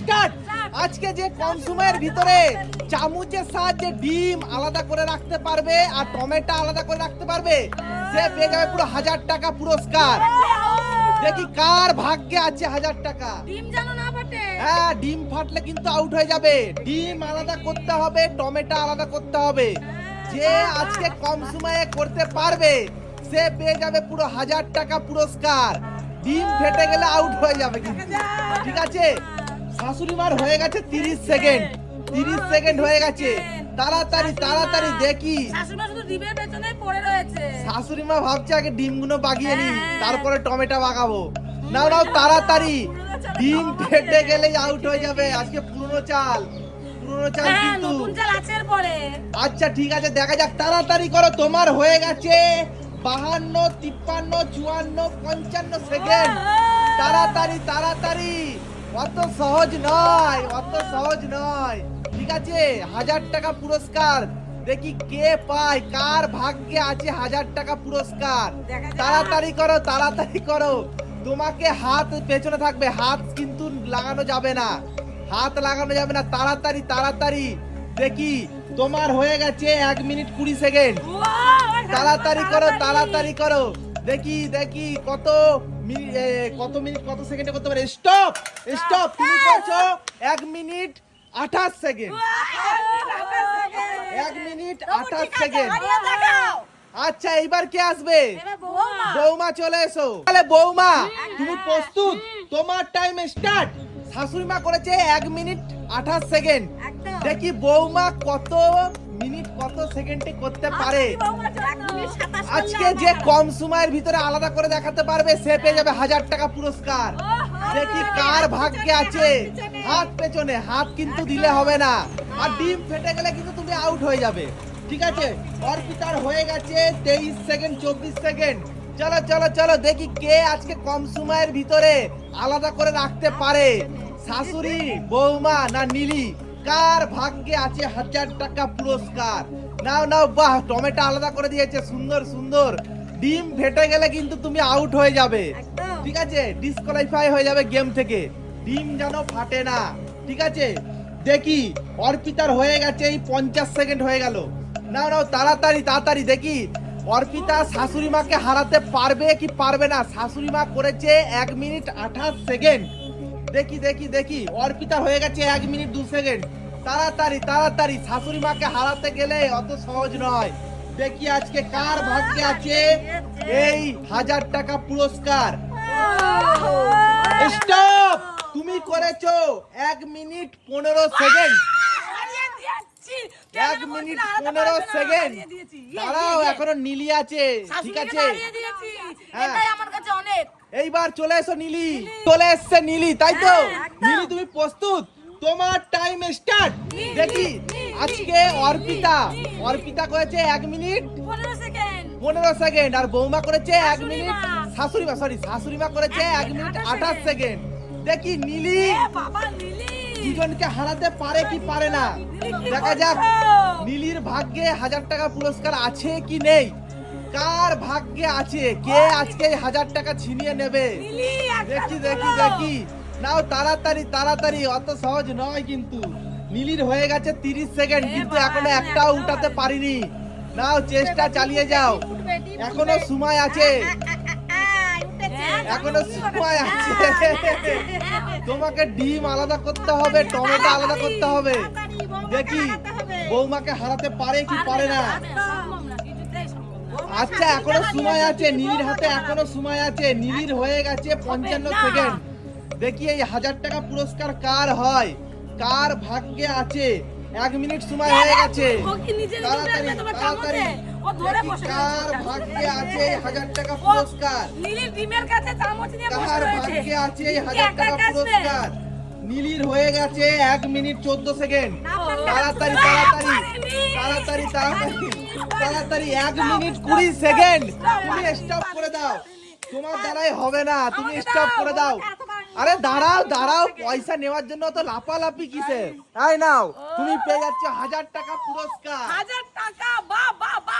Start আজকে যে কম সময়ের ভিতরে চামচের সাহায্যে ডিম আলাদা করে রাখতে পারবে আর টমেটো আলাদা করে রাখতে পারবে সে পেয়ে যাবে পুরো হাজার টাকা পুরস্কার। দেখি কার ভাগ্যে আছে হাজার টাকা। ডিম জানো না ফাটে। হ্যাঁ ডিম ফাটলে কিন্তু আউট হয়ে যাবে। ডিম আলাদা করতে হবে টমেটো আলাদা করতে হবে। যে আজকে কম সময়ে করতে পারবে সে পেয়ে যাবে পুরো হাজার টাকা পুরস্কার। ডিম ফেটে গেলে আউট হয়ে যাবে কিন্তু। ঠিক আছে? শাশুড়ি মার হয়ে গেছে তিরিশ সেকেন্ড। তিরিশ সেকেন্ড হয়ে গেছে। তাড়াতাড়ি তাড়াতাড়ি দেখি। শাশুড়ি মা ভাবছে আগে ডিমগুলো বাগিয়ে নি হ্যাঁ। তারপরে টমেটো বাগাবো। নাও নাও তাড়াতাড়ি। ডিম ফেটে গেলেই আউট হয়ে যাবে। আজকে পুরনো চাল। পুরনো চাল হ্যাঁ কিন্তু আচ্ছা ঠিক আছে দেখা যাক। তাড়াতাড়ি করো তোমার হয়ে গেছে বাহান্ন তিপ্পান্ন চুয়ান্ন পঞ্চান্ন সেকেন্ড। তাড়াতাড়ি তাড়াতাড়ি। অত সহজ নয় অত সহজ নয়। ঠিক আছে? হাজার টাকা পুরস্কার। দেখি কে পায় কার ভাগ্যে আছে হাজার টাকা পুরস্কার? তাড়াতাড়ি করো তাড়াতাড়ি করো। তোমাকে হাত পেছনে থাকবে হাত কিন্তু লাগানো যাবে না। হাত লাগানো যাবে না তাড়াতাড়ি তাড়াতাড়ি। দেখি তোমার হয়ে গেছে এক মিনিট কুড়ি সেকেন্ড। তাড়াতাড়ি করো তাড়াতাড়ি করো। দেখি দেখি কত কত মিনিট কত সেকেন্ডে করতে পারে? স্টপ! স্টপ! তুমি করছ এক মিনিট আঠাশ সেকেন্ড। এক মিনিট আঠাশ সেকেন্ড। আচ্ছা এইবার কে আসবে? বৌমা। চলে এসো। তাহলে বৌমা তুমি প্রস্তুত? তোমার টাইম স্টার্ট শাশুড়ি মা করেছে এক মিনিট আঠাশ সেকেন্ড। দেখি বৌমা কত মিনিট কত সেকেন্ডে করতে পারে? আজকে যে কম সময়ের ভিতরে আলাদা করে দেখাতে পারবে সে পেয়ে যাবে হাজার টাকা পুরস্কার। দেখি কার ভাগ্যে আছে। হাত পেছনে। হাত কিন্তু দিলে হবে না। আর ডিম ফেটে গেলে কিন্তু তুমি আউট হয়ে যাবে। ঠিক আছে? অর্পিতার হয়ে গেছে তেইশ সেকেন্ড চব্বিশ সেকেন্ড। চলো চলো চলো দেখি কে আজকে কম সময়ের ভিতরে আলাদা করে রাখতে পারে। শাশুড়ি বৌমা না নীলি? কার ভাগ্যে আছে হাজার টাকা পুরস্কার? নাও নাও বাহ টমেটো আলাদা করে দিয়েছে সুন্দর সুন্দর। ডিম ফেটে গেলে কিন্তু তুমি আউট হয়ে যাবে। ঠিক আছে? ডিসকোয়ালিফাই হয়ে যাবে গেম থেকে। ডিম যেন ফাটে না। ঠিক আছে? দেখি অর্পিতার হয়ে গেছে এই পঞ্চাশ সেকেন্ড হয়ে গেল। নাও নাও তাড়াতাড়ি তাড়াতাড়ি দেখি। অর্পিতা শাশুড়ি মাকে হারাতে পারবে কি পারবে না? শাশুড়ি মা করেছে এক মিনিট আঠাশ সেকেন্ড দেখি দেখি দেখি। অর্পিতা হয়ে গেছে এক মিনিট দু সেকেন্ড। তাড়াতাড়ি তাড়াতাড়ি শাশুড়ি মাকে হারাতে গেলে অত সহজ নয়। দেখি আজকে কার ভাগ্যে আছে এই হাজার টাকা পুরস্কার। স্টপ তুমি করেছ এক মিনিট পনেরো সেকেন্ড। এক মিনিট পনেরো সেকেন্ড। দাঁড়াও এখনও নীলি আছে। ঠিক আছে। হ্যাঁ। আমার কাছে অনেক। এইবার চলে এসো নীলি। চলে এসছে নীলি তাই তো? হ্যাঁ, নীলি তুমি প্রস্তুত? তোমার টাইম স্টার্ট দেখি আজকে অর্পিতা অর্পিতা করেছে এক মিনিট। পনেরো সেকেন্ড। আর বৌমা করেছে এক মিনিট। শাশুড়ি মা সরি শাশুড়ি মা করেছে এক মিনিট আঠাশ সেকেন্ড। দেখি নীলি। দুজনকে হারাতে পারে কি পারে না? দেখা যাক? নীলির ভাগ্যে হাজার টাকা পুরস্কার আছে কি নেই। কার ভাগ্যে আছে? কে আজকে হাজার টাকা ছিনিয়ে নেবে? দেখি দেখি দেখি। নাও তাড়াতাড়ি তাড়াতাড়ি। অত সহজ নয় কিন্তু। নীলির হয়ে গেছে তিরিশ সেকেন্ড কিন্তু এখনও একটাও উঠাতে পারিনি। নাও চেষ্টা চালিয়ে যাও। এখনও সময় আছে। হ্যাঁ, এখনও সময় হ্যাঁ, আছে। তোমাকে ডিম আলাদা করতে হবে টমেটো আলাদা করতে হবে। দেখি বৌমাকে হারাতে পারে কি পারে না। আচ্ছা এখনও সময় আছে নীলির হাতে এখনও সময় আছে নীলির হয়ে গেছে পঞ্চান্ন সেকেন্ড দেখি এই হাজার টাকা পুরস্কার কার হয়? কার ভাগ্যে আছে? এক মিনিট সময় হয়ে গেছে। তাড়াতাড়ি তাড়াতাড়ি। কার। ভাগ্যে আছে এই হাজার টাকা পুরস্কার? কার ভাগ্যে আছে এই হাজার টাকা পুরস্কার? নীলির হয়ে গেছে এক মিনিট চোদ্দ সেকেন্ড তাড়াতাড়ি তাড়াতাড়ি। তাড়াতাড়ি এক মিনিট কুড়ি সেকেন্ড। তুমি স্টপ করে দাও। তোমার দ্বারাই হবে না। তুমি স্টপ করে দাও। আরে দাঁড়াও দাঁড়াও। পয়সা নেওয়ার জন্য তো লাপালাপি কিসে তাই নাও, তুমি পেয়ে যাচ্ছ হাজার টাকা পুরস্কার। হাজার টাকা বা বা